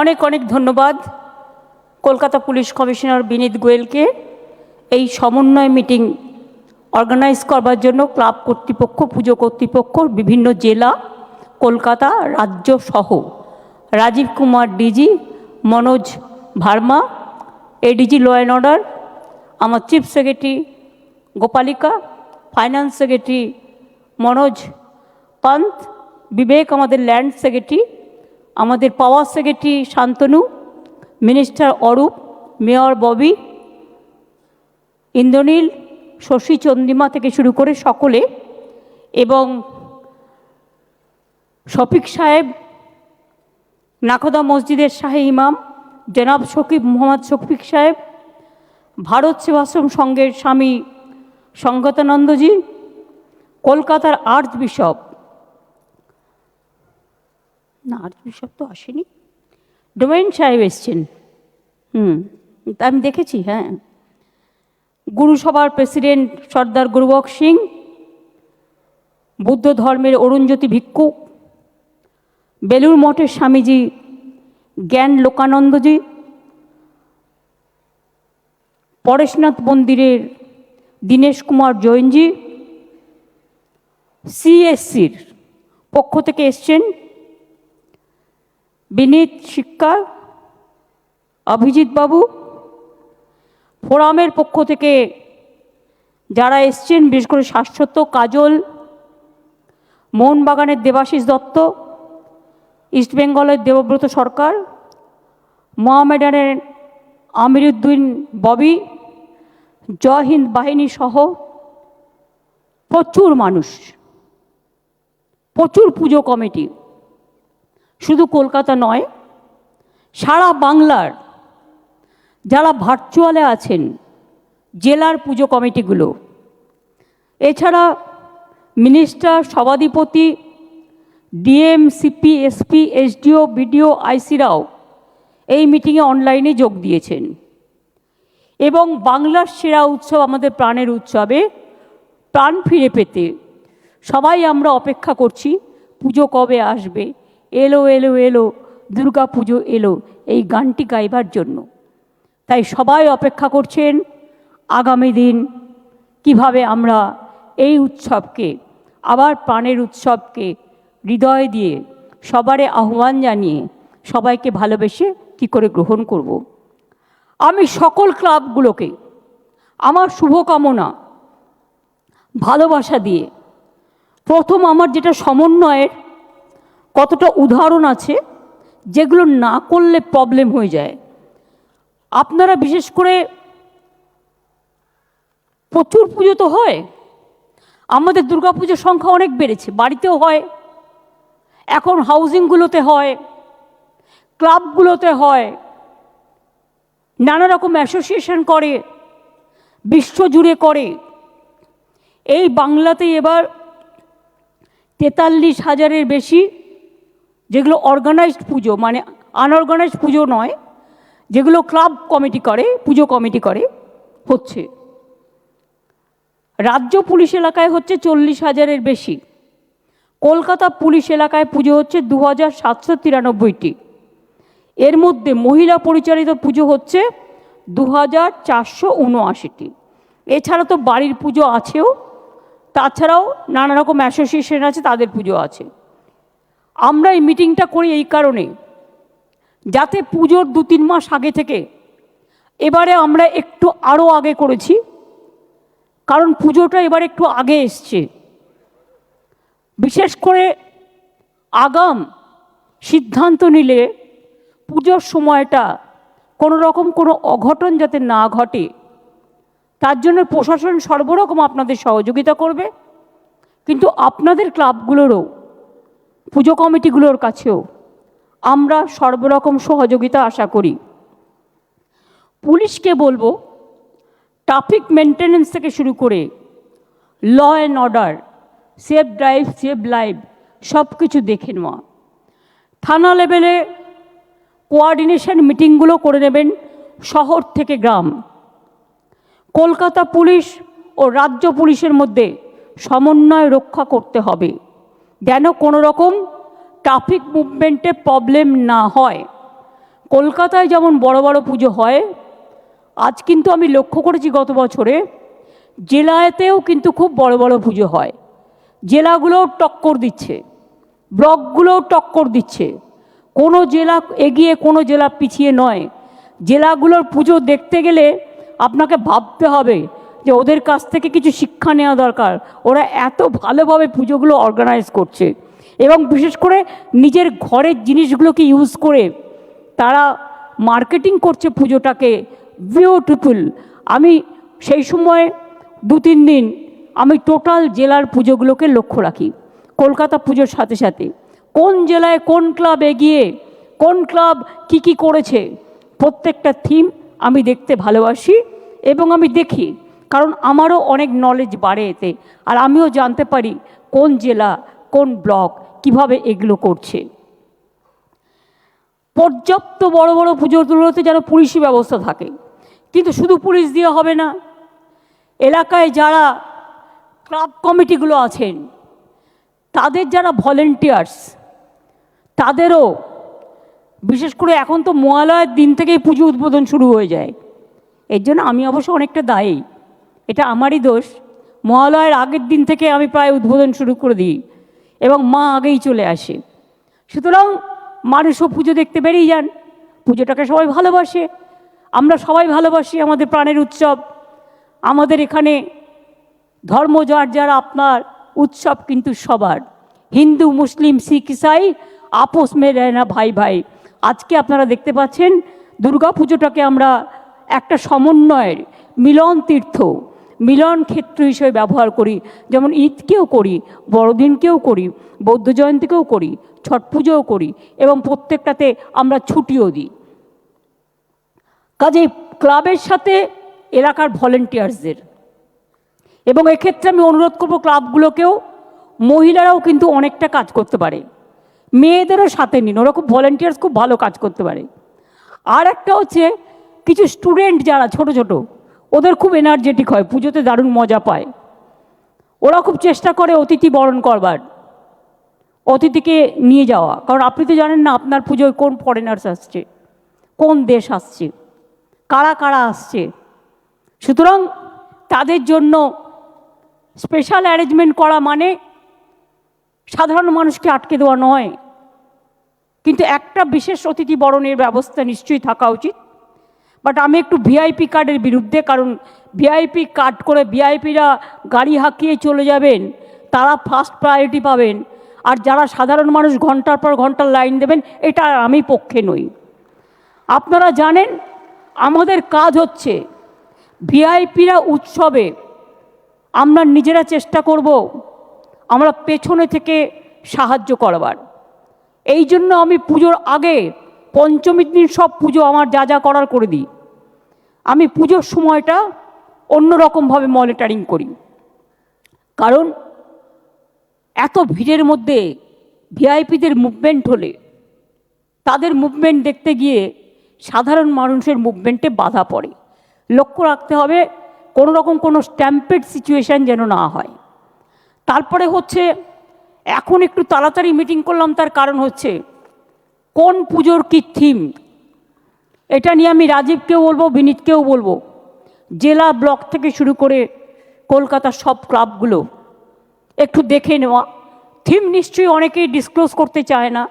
অনেক অনেক ধন্যবাদ কলকাতা পুলিশ কমিশনার বিনীত গোয়েলকে এই সমন্বয় মিটিং অর্গানাইজ করবার জন্য ক্লাব কর্তৃপক্ষ, পুজো কর্তৃপক্ষ, বিভিন্ন জেলা, কলকাতা রাজ্য সহ। Rajeev Kumar DG, Manoj Verma, ADG law and order, আমার chief secretary Gopalika, finance secretary Manoj Pant, Vivek আমাদের ল্যান্ড সেক্রেটারি আমাদের power secretary Shantanu, minister Arup, mayor Bobby, Indranil, Shashi Chandrima থেকে শুরু করে সকলে এবং শফিক সাহেব, নাকদা মসজিদের শাহী ইমাম, জনাব শকিব মোহাম্মদ শফিক সাহেব, ভারত সেবাশ্রম সংঘের স্বামী সংগতানন্দজি কলকাতার আর্চ বিশপ না আর্চ বিশপ তো আসেনি। ডোমেন সাহেব এসছেন। হুম তা আমি দেখেছি হ্যাঁ। গুরুসভার প্রেসিডেন্ট সর্দার গুরুবক সিং, বুদ্ধ ধর্মের অরুণজ্যোতি ভিক্ষু বেলুর মঠের স্বামীজি জ্ঞান লোকানন্দজি, পরেশনাথ মন্দিরের দীনেশ কুমার জৈনজি সিএসসির পক্ষ থেকে এসছেন বিনীত শিক্ষা অভিজিৎ বাবু ফোরামের পক্ষ থেকে যারা এসছেন, বিশেষ করে শাশ্বত কাজল, মোহনবাগানের দেবাশিস দত্ত ইস্টবেঙ্গলের দেবব্রত সরকার, মোহামেডানের আমিরুদ্দিন ববি, জয় হিন্দ বাহিনী সহ প্রচুর মানুষ, প্রচুর পুজো কমিটি। শুধু কলকাতা নয়, সারা বাংলার যারা ভার্চুয়ালে আছেন, জেলার পুজো কমিটিগুলো, এছাড়া মিনিস্টার সভাধিপতি DM CP SP SDO BDO আইসিরাও এই মিটিংয়ে অনলাইনে যোগ দিয়েছেন। এবং বাংলার সেরা উৎসব আমাদের প্রাণের উৎসবে প্রাণ ফিরে পেতে সবাই আমরা অপেক্ষা করছি, পুজো কবে আসবে এলো এলো এলো, দুর্গা পুজো এলো এই গানটি গাইবার জন্য তাই সবাই অপেক্ষা করছেন আগামী দিন কীভাবে আমরা এই উৎসবকে, আবার প্রাণের উৎসবকে হৃদয় দিয়ে সবারে আহ্বান জানিয়ে সবাইকে ভালোবেসে কি করে গ্রহণ করব। আমি সকল ক্লাবগুলোকে আমার শুভকামনা, ভালোবাসা দিয়ে প্রথম আমার যেটা সমন্বয়ের কতটা উদাহরণ আছে যেগুলো না করলে প্রবলেম হয়ে যায়। আপনারা বিশেষ করে প্রচুর পুজো তো হয়। আমাদের দুর্গাপুজোর সংখ্যা অনেক বেড়েছে, বাড়িতেও হয়। এখন হাউজিংগুলোতে হয় ক্লাবগুলোতে হয় নানা রকম অ্যাসোসিয়েশন করে বিশ্বজুড়ে করে। এই বাংলাতে এবার তেতাল্লিশ হাজারের বেশি যেগুলো অর্গানাইজড পুজো মানে আনঅর্গানাইজড পুজো নয়, যেগুলো ক্লাব কমিটি করে, পুজো কমিটি করে, হচ্ছে। রাজ্য পুলিশ এলাকায় হচ্ছে চল্লিশ হাজারের বেশি। কলকাতা পুলিশ এলাকায় পুজো হচ্ছে দু হাজার সাতশো তিরানব্বইটি। এর মধ্যে মহিলা পরিচালিত পুজো হচ্ছে দু হাজার চারশো উনআশিটি। এছাড়া তো বাড়ির পুজো আছেও, তাছাড়াও নানা রকম অ্যাসোসিয়েশন আছে, তাদের পুজো আছে। আমরা এই মিটিংটা করি এই কারণে, যাতে পুজোর দু তিন মাস আগে থেকে, এবারে আমরা একটু আরও আগে করেছি, কারণ পুজোটা এবার একটু আগে এসছে। বিশেষ করে আগাম সিদ্ধান্ত নিলে পুজোর সময়টা কোনো রকম কোনো অঘটন যাতে না ঘটে, তার জন্য প্রশাসন সর্বরকম আপনাদের সহযোগিতা করবে, কিন্তু আপনাদের ক্লাবগুলোরও পুজো কমিটিগুলোর কাছেও আমরা সর্বরকম সহযোগিতা আশা করি। পুলিশকে বলব ট্রাফিক মেনটেন্যান্স থেকে শুরু করে law and order safe drive save life সব কিছু দেখে নেওয়া। থানা লেভেলে কোয়ার্ডিনেশন মিটিংগুলো করে নেবেন শহর থেকে গ্রাম। কলকাতা পুলিশ ও রাজ্য পুলিশের মধ্যে সমন্বয় রক্ষা করতে হবে। যেন কোনো রকম ট্রাফিক মুভমেন্টে প্রবলেম না হয়। কলকাতায় যেমন বড় বড় পুজো হয়, আজ কিন্তু আমি লক্ষ্য করেছি গত বছরে, জেলাতেও কিন্তু খুব বড় বড় পুজো হয়। জেলাগুলোও টক্কর দিচ্ছে, ব্লকগুলোও টক্কর দিচ্ছে। কোনো জেলা এগিয়ে কোনো জেলা পিছিয়ে নয়। জেলাগুলোর পুজো দেখতে গেলে আপনাকে ভাবতে হবে যে ওদের কাছ থেকে কিছু শিক্ষা নেওয়া দরকার। ওরা এত ভালোভাবে পুজোগুলো অর্গানাইজ করছে। এবং বিশেষ করে নিজের ঘরের জিনিসগুলোকে ইউজ করে তারা মার্কেটিং করছে পুজোটাকে বিউটিফুল আমি সেই সময় দু তিন দিন আমি টোটাল জেলার পুজোগুলোকে লক্ষ্য রাখি। কলকাতা পুজোর সাথে সাথে। কোন জেলায় কোন ক্লাব এগিয়ে, কোন ক্লাব কি কি করেছে, প্রত্যেকটা থিম আমি দেখতে ভালোবাসি এবং আমি দেখি। কারণ আমারও অনেক নলেজ বাড়ে এতে। আর আমিও জানতে পারি কোন জেলা, কোন ব্লক কীভাবে এগুলো করছে। পর্যাপ্ত বড় বড় পুজোগুলোতে যেন পুলিশি ব্যবস্থা থাকে। কিন্তু শুধু পুলিশ দিয়ে হবে না, এলাকায় যারা ক্লাব কমিটিগুলো আছেন, তাদের যারা ভলেন্টিয়ার্স তাদেরও বিশেষ করে এখন তো মহালয়ের দিন থেকেই পুজো উদ্বোধন শুরু হয়ে যায়। এর জন্য আমি অবশ্য অনেকটা দায়ী। এটা আমারই দোষ। মহালয়ের আগের দিন থেকে আমি প্রায় উদ্বোধন শুরু করে দিই এবং মা আগেই চলে আসে। সুতরাং মানুষও পুজো দেখতে বেরিয়ে যান। পুজোটাকে সবাই ভালোবাসে। আমরা সবাই ভালোবাসি আমাদের প্রাণের উৎসব। আমাদের এখানে ধর্ম যার যার আপনার উৎসব কিন্তু সবার। হিন্দু, মুসলিম, শিখ, ইসাই আপোষ মে রয় না ভাই ভাই। আজকে আপনারা দেখতে পাচ্ছেন দুর্গা পুজোটাকে আমরা একটা সমন্বয়ের মিলন তীর্থ মিলন ক্ষেত্র হিসেবে ব্যবহার করি, যেমন ঈদকেও করি, বড়দিনকেও করি, বৌদ্ধ জয়ন্তীকেও করি, ছট পুজোও করি এবং প্রত্যেকটাতে আমরা ছুটিও দিই। কাজে ক্লাবের সাথে এলাকার ভলেন্টিয়ার্সদের। এবং এক্ষেত্রে আমি অনুরোধ করব ক্লাবগুলোকেও, মহিলারাও কিন্তু অনেকটা কাজ করতে পারে। মেয়েদেরও সাথে নিন, ওরা খুব ভলেন্টিয়ার্স, খুব ভালো কাজ করতে পারে। আর একটা হচ্ছে কিছু স্টুডেন্ট যারা ছোট ছোট ওদের খুব এনার্জেটিক হয়, পুজোতে দারুণ মজা পায়। ওরা খুব চেষ্টা করে অতিথি বরণ করবার, অতিথিকে নিয়ে যাওয়া। কারণ আপনি তো জানেন না আপনার পুজোয় কোন ফরেনার্স আসছে, কোন দেশ আসছে, কারা কারা আসছে। সুতরাং তাদের জন্য স্পেশাল অ্যারেঞ্জমেন্ট করা মানে সাধারণ মানুষকে আটকে দেওয়া নয়। কিন্তু একটা বিশেষ অতিথি বরণের ব্যবস্থা নিশ্চয়ই থাকা উচিত। বাট আমি একটু ভিআইপি কার্ডের বিরুদ্ধে, কারণ ভিআইপি কার্ড করে ভিআইপিরা গাড়ি হাঁকিয়ে চলে যাবেন, তারা ফার্স্ট প্রায়োরিটি পাবেন। আর যারা সাধারণ মানুষ ঘণ্টার পর ঘণ্টার লাইন দেবেন, এটা আমি পক্ষে নই। আপনারা জানেন, আমাদের কাজ হচ্ছে ভিআইপিরা উৎসবে আমরা নিজেরা চেষ্টা করব আমরা পেছনে থেকে সাহায্য করবার। এই জন্য আমি পুজোর আগে পঞ্চমীর দিন সব পুজো আমার যা যা করার করে দিই। আমি পুজোর সময়টা অন্যরকমভাবে মনিটারিং করি। কারণ এত ভিড়ের মধ্যে ভিআইপিদের মুভমেন্ট হলে তাদের মুভমেন্ট দেখতে গিয়ে সাধারণ মানুষের মুভমেন্টে বাধা পড়ে। লক্ষ্য রাখতে হবে কোনো রকম কোনো স্ট্যাম্পেড সিচুয়েশান যেন না হয়। তারপরে হচ্ছে এখন একটু তাড়াতাড়ি মিটিং করলাম, তার কারণ হচ্ছে কোন পুজোর কী থিম এটা নিয়ে আমি রাজীবকেও বলব, বিনীতকেও বলব। জেলা ব্লক থেকে শুরু করে কলকাতার সব ক্লাবগুলো একটু দেখে নেওয়া। থিম নিশ্চয়ই অনেকেই ডিসক্লোজ করতে চায় না।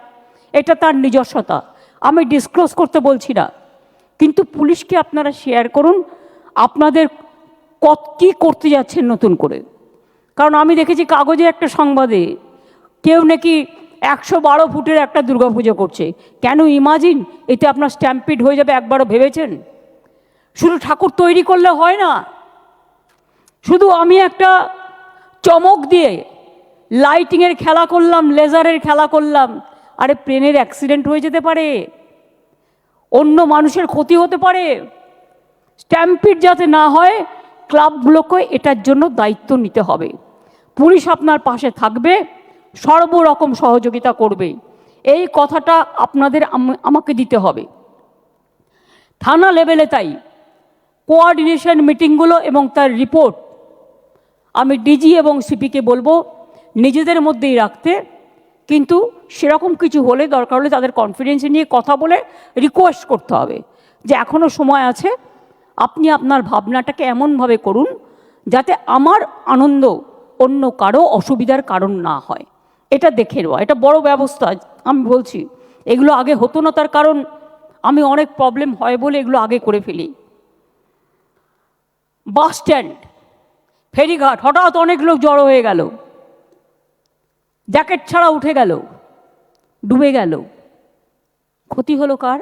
এটা তার নিজস্বতা। আমি ডিসক্লোজ করতে বলছি না। কিন্তু পুলিশকে আপনারা শেয়ার করুন, আপনাদের কত কী করতে যাচ্ছেন নতুন করে। কারণ আমি দেখেছি কাগজে একটা সংবাদে, কেউ নাকি একশো বারো ফুটের একটা দুর্গাপুজো করছে। কেন ইমাজিন? এতে আপনার স্ট্যাম্পিড হয়ে যাবে, একবারও ভেবেছেন? শুধু ঠাকুর তৈরি করলে হয় না। শুধু আমি একটা চমক দিয়ে লাইটিংয়ের খেলা করলাম লেজারের খেলা করলাম। আরে প্লেনের অ্যাক্সিডেন্ট হয়ে যেতে পারে। অন্য মানুষের ক্ষতি হতে পারে। স্ট্যাম্পিড যাতে না হয় ক্লাবগুলোকে এটার জন্য দায়িত্ব নিতে হবে। পুলিশ আপনার পাশে থাকবে। সর্বরকম সহযোগিতা করবে। এই কথাটা আপনাদের আমাকে দিতে হবে। থানা লেভেলে তাই। কোঅর্ডিনেশন মিটিংগুলো এবং তার রিপোর্ট আমি ডিজি এবং সিপিকে বলব নিজেদের মধ্যেই রাখতে। কিন্তু সেরকম কিছু হলে দরকার হলে তাদের কনফিডেন্স নিয়ে কথা বলে রিকোয়েস্ট করতে হবে যে এখনও সময় আছে, আপনি আপনার ভাবনাটাকে এমনভাবে করুন যাতে আমার আনন্দ অন্য কারও অসুবিধার কারণ না হয়। এটা দেখে নেওয়া, এটা বড় ব্যবস্থা, আমি বলছি। এগুলো আগে হতো না, তার কারণ আমি অনেক প্রবলেম হয় বলে এগুলো আগে করে ফেলি। বাস স্ট্যান্ড, ফেরিঘাট, হঠাৎ অনেক লোক জড়ো হয়ে গেল। জ্যাকেট ছাড়া উঠে গেল, ডুবে গেল। ক্ষতি হলো কার?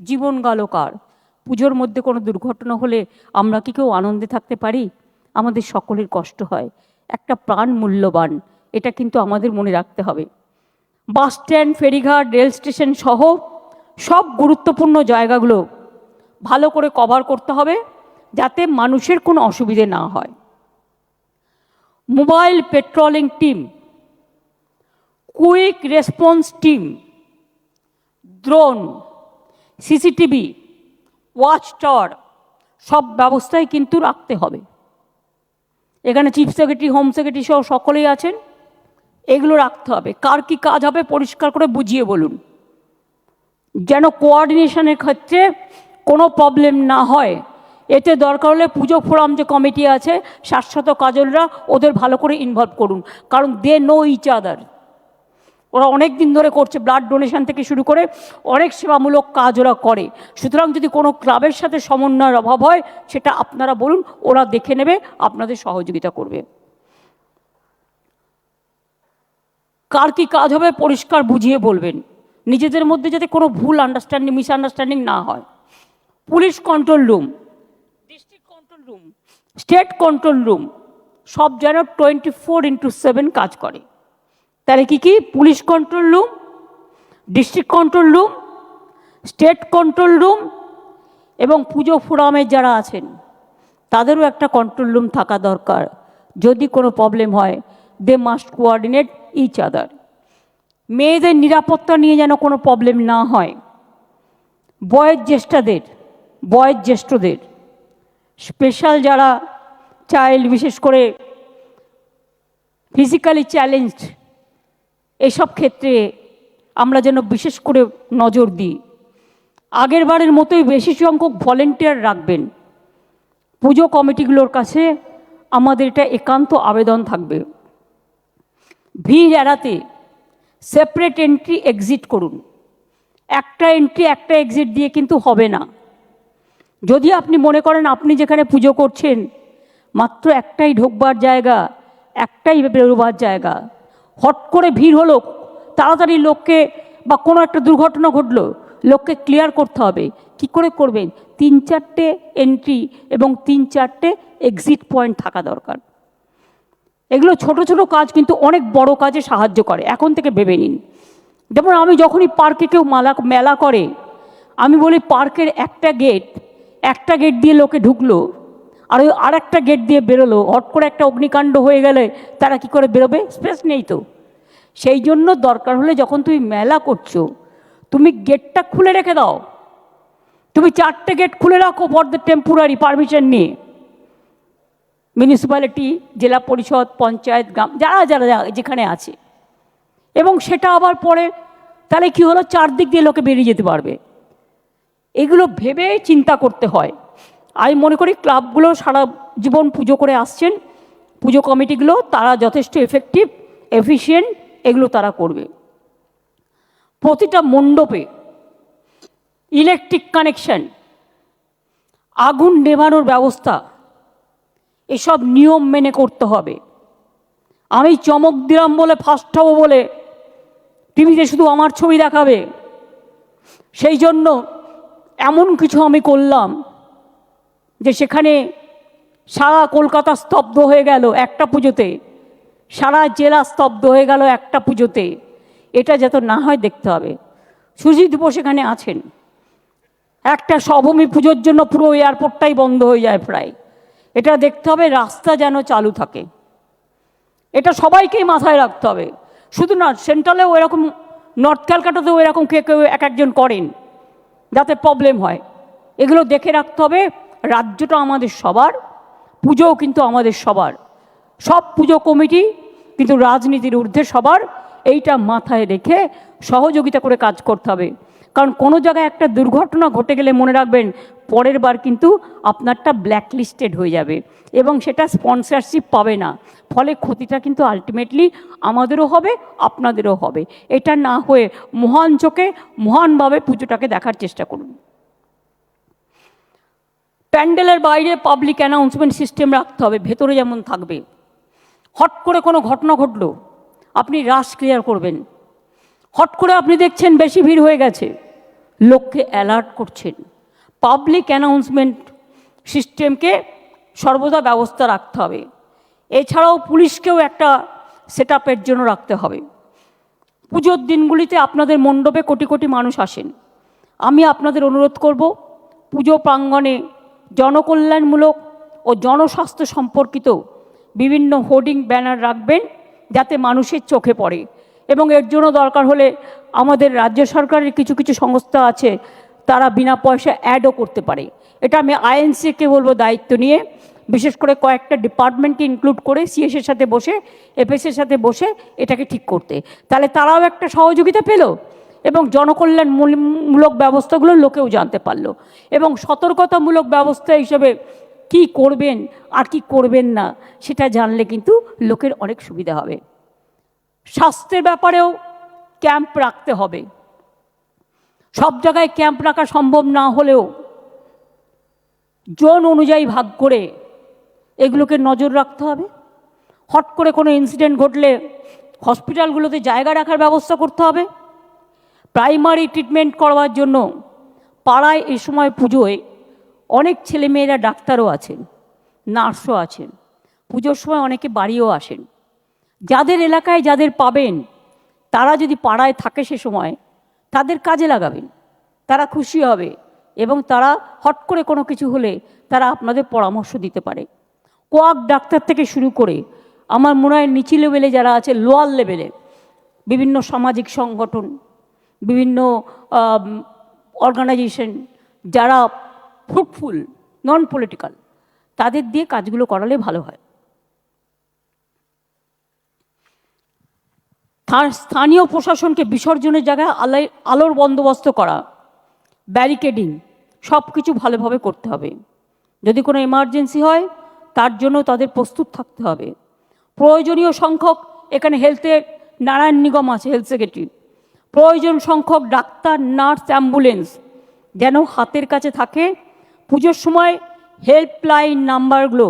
জীবন গেল কার? পুজোর মধ্যে কোনো দুর্ঘটনা হলে আমরা কি কেউ আনন্দে থাকতে পারি? আমাদের সকলের কষ্ট হয়। একটা প্রাণ মূল্যবান এটা কিন্তু আমাদের মনে রাখতে হবে। বাস স্ট্যান্ড, ফেরিঘাট, রেল স্টেশন সহ সব গুরুত্বপূর্ণ জায়গাগুলো ভালো করে কভার করতে হবে যাতে মানুষের কোনো অসুবিধে না হয়। Mobile patrolling team, quick response team, drone, CCTV watch tower সব ব্যবস্থাই কিন্তু রাখতে হবে। এখানে চিফ সেক্রেটারি, হোম সেক্রেটারি সহ সকলেই আছেন। এগুলো রাখতে হবে। কার কি কাজ হবে পরিষ্কার করে বুঝিয়ে বলুন। যেন কোঅর্ডিনেশনের ক্ষেত্রে কোনো প্রবলেম না হয়। এতে দরকার হলে পুজো ফোরাম যে কমিটি আছে, শাশ্বত কাজলরা ওদের ভালো করে ইনভলভ করুন। কারণ দে নো ইচ আদার ওরা অনেক দিন ধরে করছে ব্লাড ডোনেশন থেকে শুরু করে অনেক সেবামূলক কাজ ওরা করে। সুতরাং যদি কোনো ক্লাবের সাথে সমন্বয়ের অভাব হয়, সেটা আপনারা বলুন, ওরা দেখে নেবে, আপনাদের সহযোগিতা করবে। কার কি কাজ হবে পরিষ্কার বুঝিয়ে বলবেন। নিজেদের মধ্যে যাতে কোনো ভুল আন্ডারস্ট্যান্ডিং মিসআন্ডারস্ট্যান্ডিং না হয়। Police control room district control room state control room সব যেন টোয়েন্টি ফোর ইন্টু সেভেন কাজ করে। তাহলে কি কি? Police control room district control room state control room এবং পুজো ফোরামের যারা আছেন, তাদেরও একটা কন্ট্রোল রুম থাকা দরকার। যদি কোনো প্রবলেম হয় they must coordinate each other মেয়েদের নিরাপত্তা নিয়ে যেন কোনো প্রবলেম না হয়। বয়োজ্যেষ্ঠাদের বয়োজ্যেষ্ঠদের স্পেশাল যারা চাইল্ড বিশেষ করে ফিজিক্যালি চ্যালেঞ্জড এসব ক্ষেত্রে আমরা যেন বিশেষ করে নজর দিই। আগের বারের মতোই বেশি সংখ্যক ভলেন্টিয়ার রাখবেন। পুজো কমিটিগুলোর কাছে আমাদের এটা একান্ত আবেদন থাকবে। ভিড় এড়াতে সেপারেট এন্ট্রি এক্সিট করুন। একটা এন্ট্রি একটা এক্সিট দিয়ে কিন্তু হবে না। যদি আপনি মনে করেন আপনি যেখানে পুজো করছেন, মাত্র একটাই ঢোকবার জায়গা, একটাই বেরোবার জায়গা, হট করে ভিড় হলো, তাড়াতাড়ি লোককে বা কোনো একটা দুর্ঘটনা ঘটলো, লোককে ক্লিয়ার করতে হবে। কি করে করবেন? তিন চারটে এন্ট্রি এবং তিন চারটে এক্সিট পয়েন্ট থাকা দরকার। এগুলো ছোট ছোট কাজ কিন্তু অনেক বড় কাজে সাহায্য করে। এখন থেকে ভেবে নিন। যেমন আমি যখনই পার্কে কেউ মালা, মেলা করে, আমি বলি, পার্কের একটা গেট একটা গেট দিয়ে লোকে ঢুকলো, আর ওই আর একটা গেট দিয়ে বেরোলো, হট করে একটা অগ্নিকাণ্ড হয়ে গেলে তারা কি করে বেরোবে? স্পেস নেই তো। সেই জন্য দরকার হলে যখন তুমি মেলা করছ, তুমি গেটটা খুলে রেখে দাও। তুমি চারটে গেট খুলে রাখো ফর দ্য টেম্পোরারি পারমিশন নিয়ে। মিউনিসিপ্যালিটি, জেলা পরিষদ, পঞ্চায়েত, গ্রাম, যারা যারা যেখানে আছে। এবং সেটা আবার পরে তাহলে কি হলো? চারদিক দিয়ে লোকে বেরিয়ে যেতে পারবে। এগুলো ভেবে চিন্তা করতে হয়। আমি মনে করি ক্লাবগুলো সারা জীবন পুজো করে আসছেন। পুজো কমিটিগুলো তারা যথেষ্ট এফেক্টিভ এফিশিয়েন্ট এগুলো তারা করবে। প্রতিটা মণ্ডপে ইলেকট্রিক কানেকশন আগুন নেভানোর ব্যবস্থা এসব নিয়ম মেনে করতে হবে। আমি চমক দিলাম বলে ফার্স্ট হব বলে টিভিতে শুধু আমার ছবি দেখাবে। সেই জন্য এমন কিছু আমি করলাম যে সেখানে সারা কলকাতা স্তব্ধ হয়ে গেল একটা পুজোতে। সারা জেলা স্তব্ধ হয়ে গেল একটা পুজোতে। এটা যাতে না হয় দেখতে হবে। সুজিত বোস এখানে আছেন। একটা সভূমি পুজোর জন্য পুরো এয়ারপোর্টটাই বন্ধ হয়ে যায় প্রায়। এটা দেখতে হবে রাস্তা যেন চালু থাকে। এটা সবাইকেই মাথায় রাখতে হবে। শুধু না, সেন্ট্রালেও এরকম, নর্থ ক্যালকাটাতেও এরকম কে কেউ এক একজন করেন, যাতে প্রবলেম হয়। এগুলো দেখে রাখতে হবে, রাজ্যটা আমাদের সবার, পুজোও কিন্তু আমাদের সবার। সব পুজো কমিটি কিন্তু রাজনীতির ঊর্ধ্বে সবার, এইটা মাথায় রেখে সহযোগিতা করে কাজ করতে হবে। কারণ কোনো জায়গায় একটা দুর্ঘটনা ঘটে গেলে মনে রাখবেন, পরের বার কিন্তু আপনারটা ব্ল্যাকলিস্টেড হয়ে যাবে এবং সেটা স্পন্সরশিপ পাবে না। ফলে ক্ষতিটা কিন্তু আলটিমেটলি আমাদেরও হবে, আপনাদেরও হবে। এটা না হয়ে মহান চোখে মহানভাবে পুজোটাকে দেখার চেষ্টা করুন। প্যান্ডেলের বাইরে পাবলিক অ্যানাউন্সমেন্ট সিস্টেম রাখতে হবে, ভেতরে যেমন থাকবে। হট করে কোনো ঘটনা ঘটলো, আপনি রাশ ক্লিয়ার করবেন। হট করে আপনি দেখছেন বেশি ভিড় হয়ে গেছে। লোককে অ্যালার্ট করছেন। পাবলিক অ্যানাউন্সমেন্ট সিস্টেমকে সর্বদা ব্যবস্থা রাখতে হবে। এছাড়াও পুলিশকেও একটা সেট জন্য রাখতে হবে। পুজোর দিনগুলিতে আপনাদের মণ্ডপে কোটি কোটি মানুষ আসেন। আমি আপনাদের অনুরোধ করব, পুজো প্রাঙ্গণে জনকল্যাণমূলক ও জনস্বাস্থ্য সম্পর্কিত বিভিন্ন হোর্ডিং ব্যানার রাখবেন, যাতে মানুষের চোখে পড়ে। এবং এর জন্য দরকার হলে আমাদের রাজ্য সরকারের কিছু কিছু সংস্থা আছে, তারা বিনা পয়সা অ্যাডও করতে পারে। এটা আমি আইএনসিকে বলব দায়িত্ব নিয়ে। বিশেষ করে কয়েকটা ডিপার্টমেন্টকে ইনক্লুড করে সিএসের সাথে বসে এফএসের সাথে বসে এটাকে ঠিক করতে। তাহলে তারাও একটা সহযোগিতা পেল এবং জনকল্যাণমূলক ব্যবস্থাগুলো লোকেও জানতে পারল। এবং সতর্কতামূলক ব্যবস্থা হিসেবে কি করবেন আর কি করবেন না, সেটা জানলে কিন্তু লোকের অনেক সুবিধা হবে। স্বাস্থ্যের ব্যাপারেও ক্যাম্প রাখতে হবে। সব জায়গায় ক্যাম্প রাখা সম্ভব না হলেও জোন অনুযায়ী ভাগ করে এগুলোকে নজর রাখতে হবে। হট করে কোনো ইনসিডেন্ট ঘটলে হসপিটালগুলোতে জায়গা রাখার ব্যবস্থা করতে হবে। প্রাইমারি ট্রিটমেন্ট করবার জন্য পাড়ায় এই সময় পুজোয় অনেক ছেলেমেয়েরা ডাক্তারও আছেন, নার্সও আছেন। পুজোর সময় অনেকে বাড়িও আসেন। যাদের এলাকায় যাদের পাবেন, তারা যদি পাড়ায় থাকে সে সময়, তাদের কাজে লাগাবেন। তারা খুশি হবে এবং তারা হট করে কোনো কিছু হলে তারা আপনাদের পরামর্শ দিতে পারে। কোয়াক ডাক্তার থেকে শুরু করে আমার মনে হয় নিচি লেভেলে যারা আছে, লোয়ার লেভেলে, বিভিন্ন সামাজিক সংগঠন, বিভিন্ন অর্গানাইজেশন যারা ফ্রুটফুল নন পলিটিক্যাল তাদের দিয়ে কাজগুলো করালে ভালো হয়। স্থানীয় প্রশাসনকে বিসর্জনের জায়গায় আলাই আলোর বন্দোবস্ত করা, ব্যারিকেডিং সব কিছু ভালোভাবে করতে হবে। যদি কোনো এমার্জেন্সি হয়, তার জন্য তাদের প্রস্তুত থাকতে হবে। প্রয়োজনীয় সংখ্যক এখানে হেলথের নারায়ণ নিগম আছে হেলথ সেক্রেটারি প্রয়োজন সংখ্যক ডাক্তার নার্স অ্যাম্বুলেন্স যেন হাতের কাছে থাকে। পুজোর সময় হেল্পলাইন নাম্বারগুলো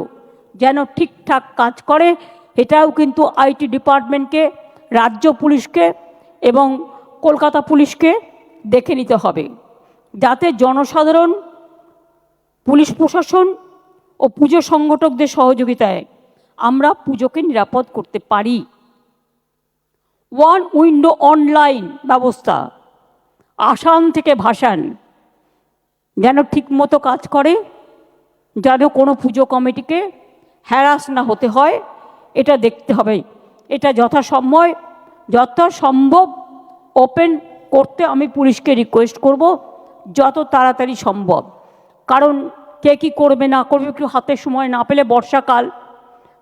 যেন ঠিকঠাক কাজ করে, এটাও কিন্তু আইটি ডিপার্টমেন্টকে রাজ্য পুলিশকে এবং কলকাতা পুলিশকে দেখে নিতে হবে যাতে জনসাধারণ, পুলিশ প্রশাসন ও পুজো সংগঠকদের সহযোগিতায় আমরা পুজোকে নিরাপদ করতে পারি। ওয়ান উইন্ডো অনলাইন ব্যবস্থা আসান থেকে ভাসান, যেন ঠিকমতো কাজ করে, যেন কোনো পুজো কমিটিকে হ্যারাস না হতে হয়, এটা দেখতে হবে। এটা যথাসময় যথাসম্ভব ওপেন করতে আমি পুলিশকে রিকোয়েস্ট করব, যত তাড়াতাড়ি সম্ভব। কারণ কে কী করবে, না করবে, কেউ হাতে সময় না পেলে বর্ষাকাল।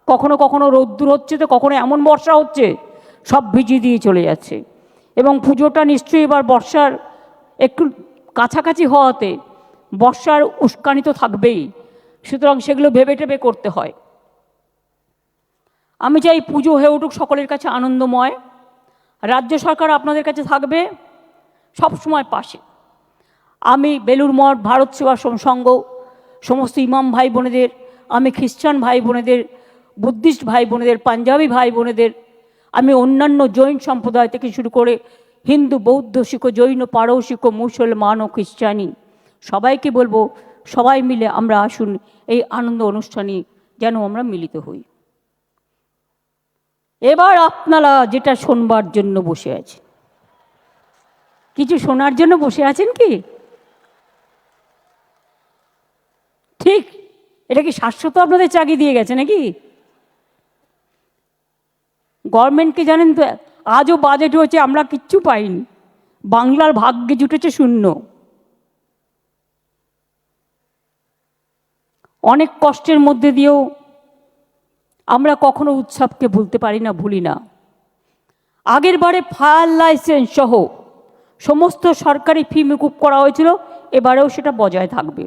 কখনো কখনো রোদ্দুর হচ্ছে তো, কখনো এমন বর্ষা হচ্ছে, সব ভিজিয়ে দিয়ে চলে যাচ্ছে। এবং পুজোটা নিশ্চয়ই এবার বর্ষার একটু কাছাকাছি হওয়াতে বর্ষার উস্কানি তো থাকবেই। সুতরাং সেগুলো ভেবে টেবে করতে হয়। আমি চাই পুজো হয়ে উঠুক, সকলের কাছে আনন্দময়। রাজ্য সরকার আপনাদের কাছে থাকবে, সব সময় পাশে। আমি বেলুর মঠ, ভারত সেবাশ্রম সংঘ, সমস্ত ইমাম ভাই বোনেদের, আমি খ্রিস্টান ভাই বোনেদের, বুদ্ধিস্ট ভাই বোনেদের, পাঞ্জাবি ভাই বোনেদের, আমি অন্যান্য জৈন সম্প্রদায় থেকে শুরু করে হিন্দু, বৌদ্ধ, শিখ, জৈন পারসিক মুসলমান ও খ্রিস্টানি, সবাইকে বলব, সবাই মিলে আমরা আসুন, এই আনন্দ অনুষ্ঠানে যেন আমরা মিলিত হই। এবার আপনারা যেটা শোনবার জন্য বসে আছে কিছু শোনার জন্য বসে আছেন কি? ঠিক, এটা কি শাশ্বত আপনাদের চাকরি দিয়ে গেছে নাকি? গভর্নমেন্টকে জানেন তো, আজও বাজেট হয়েছে, আমরা কিচ্ছু পাইনি। বাংলার ভাগ্যে জুটেছে শূন্য। অনেক কষ্টের মধ্যে দিয়েও আমরা কখনো উৎসবকে ভুলতে পারি না, ভুলি না। আগের বারে ফায়ার লাইসেন্স সহ সমস্ত সরকারি ফি মুকুব করা হয়েছিল, এবারেও সেটা বজায় থাকবে।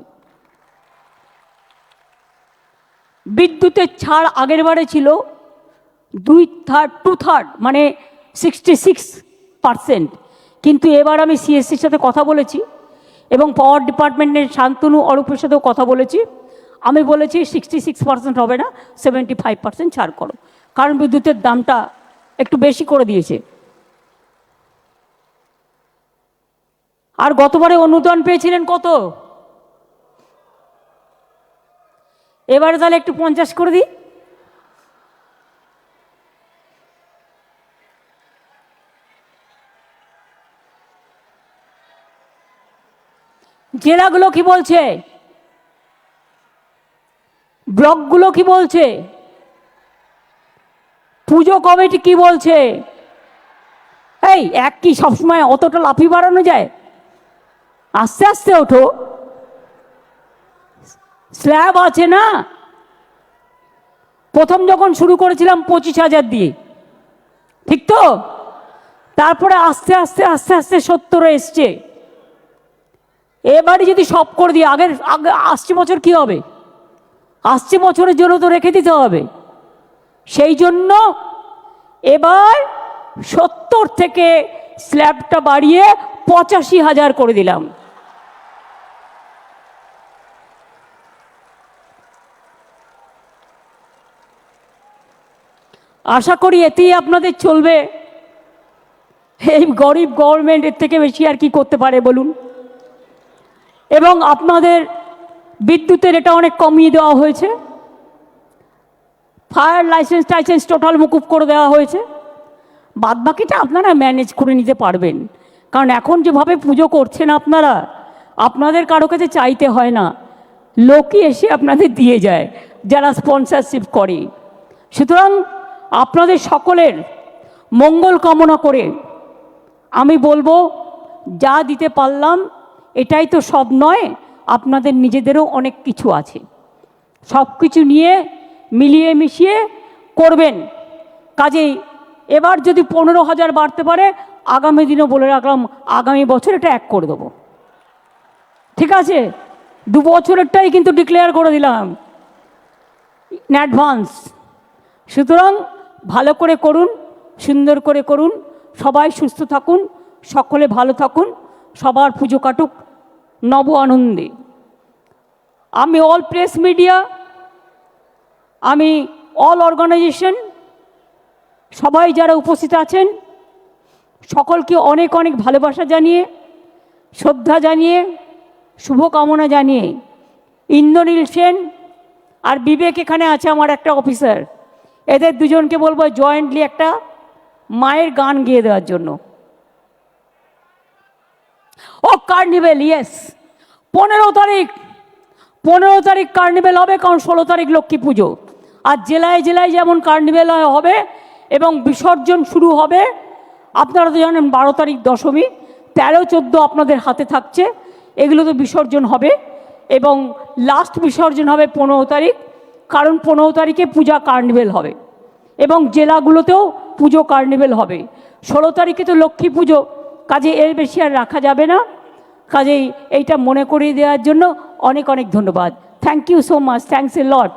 বিদ্যুতের ছাড় আগের বারে ছিল দুই থার্ড টু থার্ড মানে সিক্সটি সিক্স পারসেন্ট কিন্তু এবার আমি সিএসসির সাথে কথা বলেছি এবং পাওয়ার ডিপার্টমেন্টের শান্তনু অরূপের সাথেও কথা বলেছি। আমি বলেছি সিক্সটি সিক্স পার্সেন্ট হবে না সেভেন্টি ফাইভ পার্সেন্ট ছাড় করো। কারণ বিদ্যুতের দামটা একটু বেশি করে দিয়েছে। আর গতবারে অনুদান পেয়েছিলেন কত? এবারে তাহলে একটু পঞ্চাশ করে দিই। জেলাগুলো কি বলছে? ব্লকগুলো কি বলছে? পুজো কমিটি কি বলছে? এই, এক কি সবসময় অতটা লাফি বাড়ানো যায়? আস্তে আস্তে ওঠো। স্ল্যাব আছে না? প্রথম যখন শুরু করেছিলাম পঁচিশ হাজার দিয়ে। ঠিক তো? তারপরে আস্তে আস্তে আস্তে আস্তে সত্তরে এসছে। এবারে যদি সব করে দিই, আগের, আগে আসছে বছর কি হবে? আসছে বছরের জন্য তো রেখে দিতে হবে। সেই জন্য এবার সত্তর থেকে স্ল্যাবটা বাড়িয়ে পঁচাশি হাজার করে দিলাম। আশা করি এতেই আপনাদের চলবে। এই গরিব গভর্নমেন্টের থেকে বেশি আর কি করতে পারে বলুন। এবং আপনাদের বিদ্যুতের এটা অনেক কমিয়ে দেওয়া হয়েছে। ফায়ার লাইসেন্স টাইসেন্স টোটাল মুকুব করে দেওয়া হয়েছে। বাদ বাকিটা আপনারা ম্যানেজ করে নিতে পারবেন। কারণ এখন যেভাবে পুজো করছেন আপনারা, আপনাদের কারও কাছে চাইতে হয় না। লোকই এসে আপনাদের দিয়ে যায়, যারা স্পন্সরশিপ করে। সুতরাং আপনাদের সকলের মঙ্গল কামনা করে আমি বলব, যা দিতে পারলাম, এটাই তো সব নয় আপনাদের নিজেদেরও অনেক কিছু আছে। সব কিছু নিয়ে মিলিয়ে মিশিয়ে করবেন। কাজেই এবার যদি পনেরো হাজার বাড়তে পারে, আগামী দিনও বলে রাখলাম, আগামী বছর এটা এক করে দেবো। ঠিক আছে? দু বছরেরটাই কিন্তু ডিক্লেয়ার করে দিলাম। ইন অ্যাডভান্স সুতরাং ভালো করে করুন, সুন্দর করে করুন, সবাই সুস্থ থাকুন, সকলে ভালো থাকুন, সবার পুজো কাটুক। নব আনন্দে। আমি অল প্রেস মিডিয়া আমি অল অর্গানাইজেশন সবাই যারা উপস্থিত আছেন, সকলকে অনেক অনেক ভালোবাসা জানিয়ে, শ্রদ্ধা জানিয়ে, শুভকামনা জানিয়ে, ইন্দ্রনীল সেন আর বিবেক এখানে আছে আমার একটা অফিসার এদের দুজনকে বলব জয়েন্টলি একটা মায়ের গান গেয়ে দেওয়ার জন্য। কার্নিভেল ইয়েস পনেরো তারিখ পনেরো তারিখ কার্নিভেল হবে, কারণ ষোলো তারিখ লক্ষ্মী পুজো। আর জেলায় জেলায় যেমন কার্নিভেল হবে এবং বিসর্জন শুরু হবে, আপনারা তো জানেন বারো তারিখ দশমী, তেরো, চোদ্দ আপনাদের হাতে থাকছে এগুলো তো বিসর্জন হবে এবং লাস্ট বিসর্জন হবে পনেরো তারিখ, কারণ পনেরো তারিখে পূজা কার্নিভেল হবে এবং জেলাগুলোতেও পুজো কার্নিভেল হবে। ষোলো তারিখে তো লক্ষ্মী পুজো, কাজে এর বেশি আর রাখা যাবে না। কাজেই এইটা মনে করিয়ে দেওয়ার জন্য অনেক অনেক ধন্যবাদ। Thank you so much thanks a lot